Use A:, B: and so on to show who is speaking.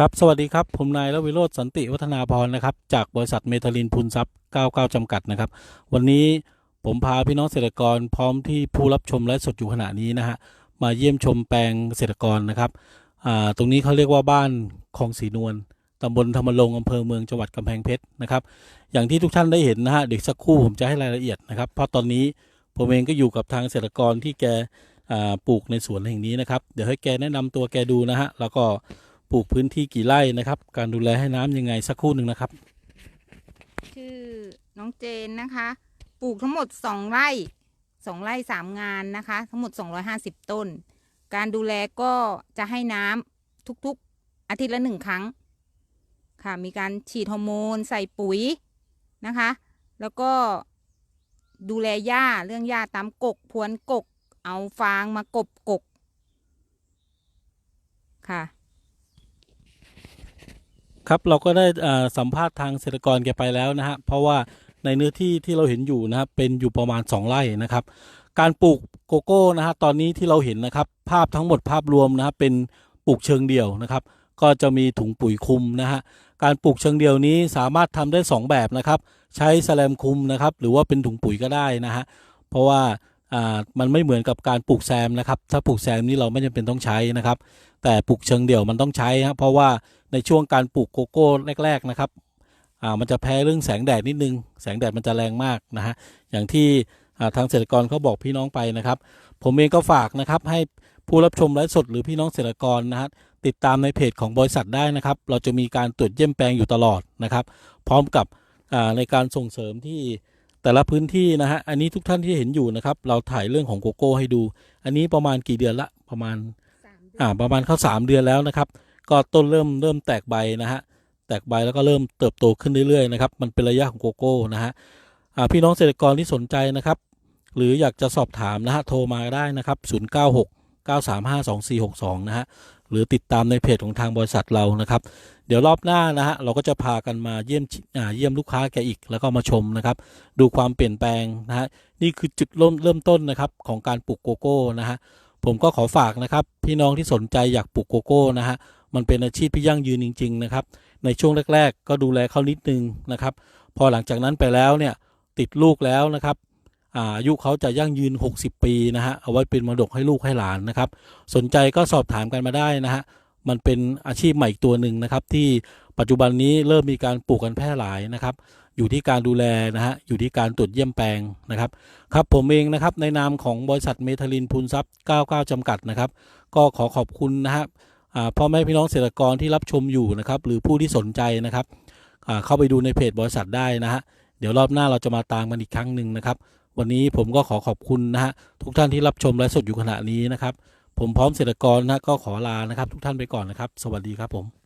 A: ครับ สวัสดีครับ ผมนายรวิโรธสันติวัฒนาพรนะครับ จากบริษัทเมทาลินพูนทรัพย์ 99 จำกัดนะครับ วันนี้ผมพาพี่น้องเกษตรกรพร้อมที่ผู้รับชมและสดอยู่ขณะนี้นะฮะ มาเยี่ยมชมแปลงเกษตรกรนะครับ อ่า ตรงนี้เขาเรียกว่าบ้านคลองสีนวล ตำบลธรรมรงอำเภอเมืองจังหวัดกำแพงเพชรนะครับ อย่างที่ทุกท่านได้เห็นนะฮะ เดี๋ยวสักครู่ผมจะให้รายละเอียดนะครับ เพราะตอนนี้ผมเองก็อยู่กับทางเกษตรกรที่แกปลูกในสวนแห่งนี้นะครับ เดี๋ยวให้แกแนะนำตัวแกดูนะฮะ แล้วก็ ลูกพื้นที่กี่ไร่นะครับ การดูแลให้น้ำยังไงสักครู่หนึ่งนะครับ
B: ชื่อน้องเจนนะคะ ปลูกทั้งหมดสองไร่สองไร่สามงานนะคะ ทั้งหมด 250 ต้น การดูแลก็จะให้น้ำทุกๆอาทิตย์ละหนึ่งครั้ง ค่ะ มีการฉีดฮอร์โมนใส่ปุ๋ยนะคะ แล้วก็ดูแลหญ้าเรื่องหญ้าตามกกพวนกก เอาฟางมากบกกค่ะ
A: ครับเราก็ได้สัมภาษณ์ทางเกษตรกรแกไปแล้วนะฮะเพราะว่าในเนื้อที่ที่เราเห็นอยู่นะครับเป็นอยู่ประมาณ 2 ไร่นะครับ การปลูกโกโก้นะฮะตอนนี้ที่เราเห็นนะครับ ภาพทั้งหมดภาพรวมนะครับเป็นปลูกเชิงเดี่ยวนะครับ ก็จะมีถุงปุ๋ยคุมนะฮะการปลูกเชิงเดี่ยวนี้สามารถทำได้ 2 แบบนะครับ ใช้แสลมคุมนะครับ หรือว่าเป็นถุงปุ๋ยก็ได้นะฮะเพราะว่าอ่ามันไม่เหมือนกับการปลูกแซมนะครับ ถ้าปลูกแซมนี่เราไม่จำเป็นต้องใช้นะครับ แต่ปลูกเชิงเดี่ยวมันต้องใช้ครับเพราะว่า ในช่วงการปลูกโกโก้แรก ๆ นะครับอ่ามันจะแพ้เรื่องแสงแดดนิดนึง แสงแดดมันจะแรงมากนะฮะอย่างที่อ่าทางเกษตรกรเขาบอกพี่น้องไปนะครับ ผมเองก็ฝากนะครับให้ผู้รับชมไลฟ์สดหรือพี่น้องเกษตรกรนะฮะติดตามในเพจของบริษัทได้นะครับ เราจะมีการตรวจเยี่ยมแปลงอยู่ตลอดนะครับ พร้อมกับอ่าในการส่งเสริมที่แต่ละพื้นที่นะฮะอันนี้ทุกท่านที่เห็นอยู่นะครับ เราถ่ายเรื่องของโกโก้ให้ดู อันนี้ประมาณกี่เดือนละประมาณอ่าประมาณเข้าสามเดือนแล้วนะครับ ก็ต้นเริ่มเริ่มแตกใบนะฮะแตกใบแล้วก็เริ่มเติบโตขึ้นเรื่อยๆนะครับมันเป็นระยะของโกโก้นะฮะพี่น้องเกษตรกรที่สนใจนะครับ หรืออยากจะสอบถามนะฮะโทรมาได้นะครับ 096 935 2462 นะฮะหรือติดตามในเพจของทางบริษัทเรานะครับ เดี๋ยวรอบหน้านะฮะเราก็จะพากันมาเยี่ยมอ่าเยี่ยมลูกค้าแกอีกแล้วก็มาชมนะครับ ดูความเปลี่ยนแปลงนะฮะนี่คือจุดเริ่มเริ่มต้นนะครับของการปลูกโกโก้นะฮะผมก็ขอฝากนะครับ พี่น้องที่สนใจอยากปลูกโกโก้นะฮะ มันเป็นอาชีพที่ยั่งยืนจริง ๆ นะครับ ในช่วงแรก ๆ ก็ดูแลเขานิดนึงนะครับ พอหลังจากนั้นไปแล้วเนี่ยติดลูกแล้วนะครับอายุเขาจะยั่งยืน 60 ปีนะฮะเอาไว้เป็นมรดกให้ลูกให้หลานนะครับ สนใจก็สอบถามกันมาได้นะฮะมันเป็นอาชีพใหม่อีกตัวหนึ่งนะครับ ที่ปัจจุบันนี้เริ่มมีการปลูกกันแพร่หลายนะครับ อยู่ที่การดูแลนะฮะอยู่ที่การตรวจเยี่ยมแปลงนะครับครับผมเองนะครับในนามของบริษัทเมทาลินพูนทรัพย์ 99 จำกัดนะครับ ก็ขอขอบคุณนะฮะอ่า พ่อแม่พี่น้องเกษตรกรที่รับชมอยู่นะครับ หรือผู้ที่สนใจนะครับอ่าเข้าไปดูในเพจบริษัทได้นะฮะเดี๋ยวรอบหน้าเราจะมาตามกันอีกครั้งหนึ่งนะครับ วันนี้ผมก็ขอขอบคุณนะฮะทุกท่านที่รับชมและสดอยู่ขณะนี้นะครับ ผมพร้อมเกษตรกรนะก็ขอลานะครับ ทุกท่านไปก่อนนะครับ สวัสดีครับผม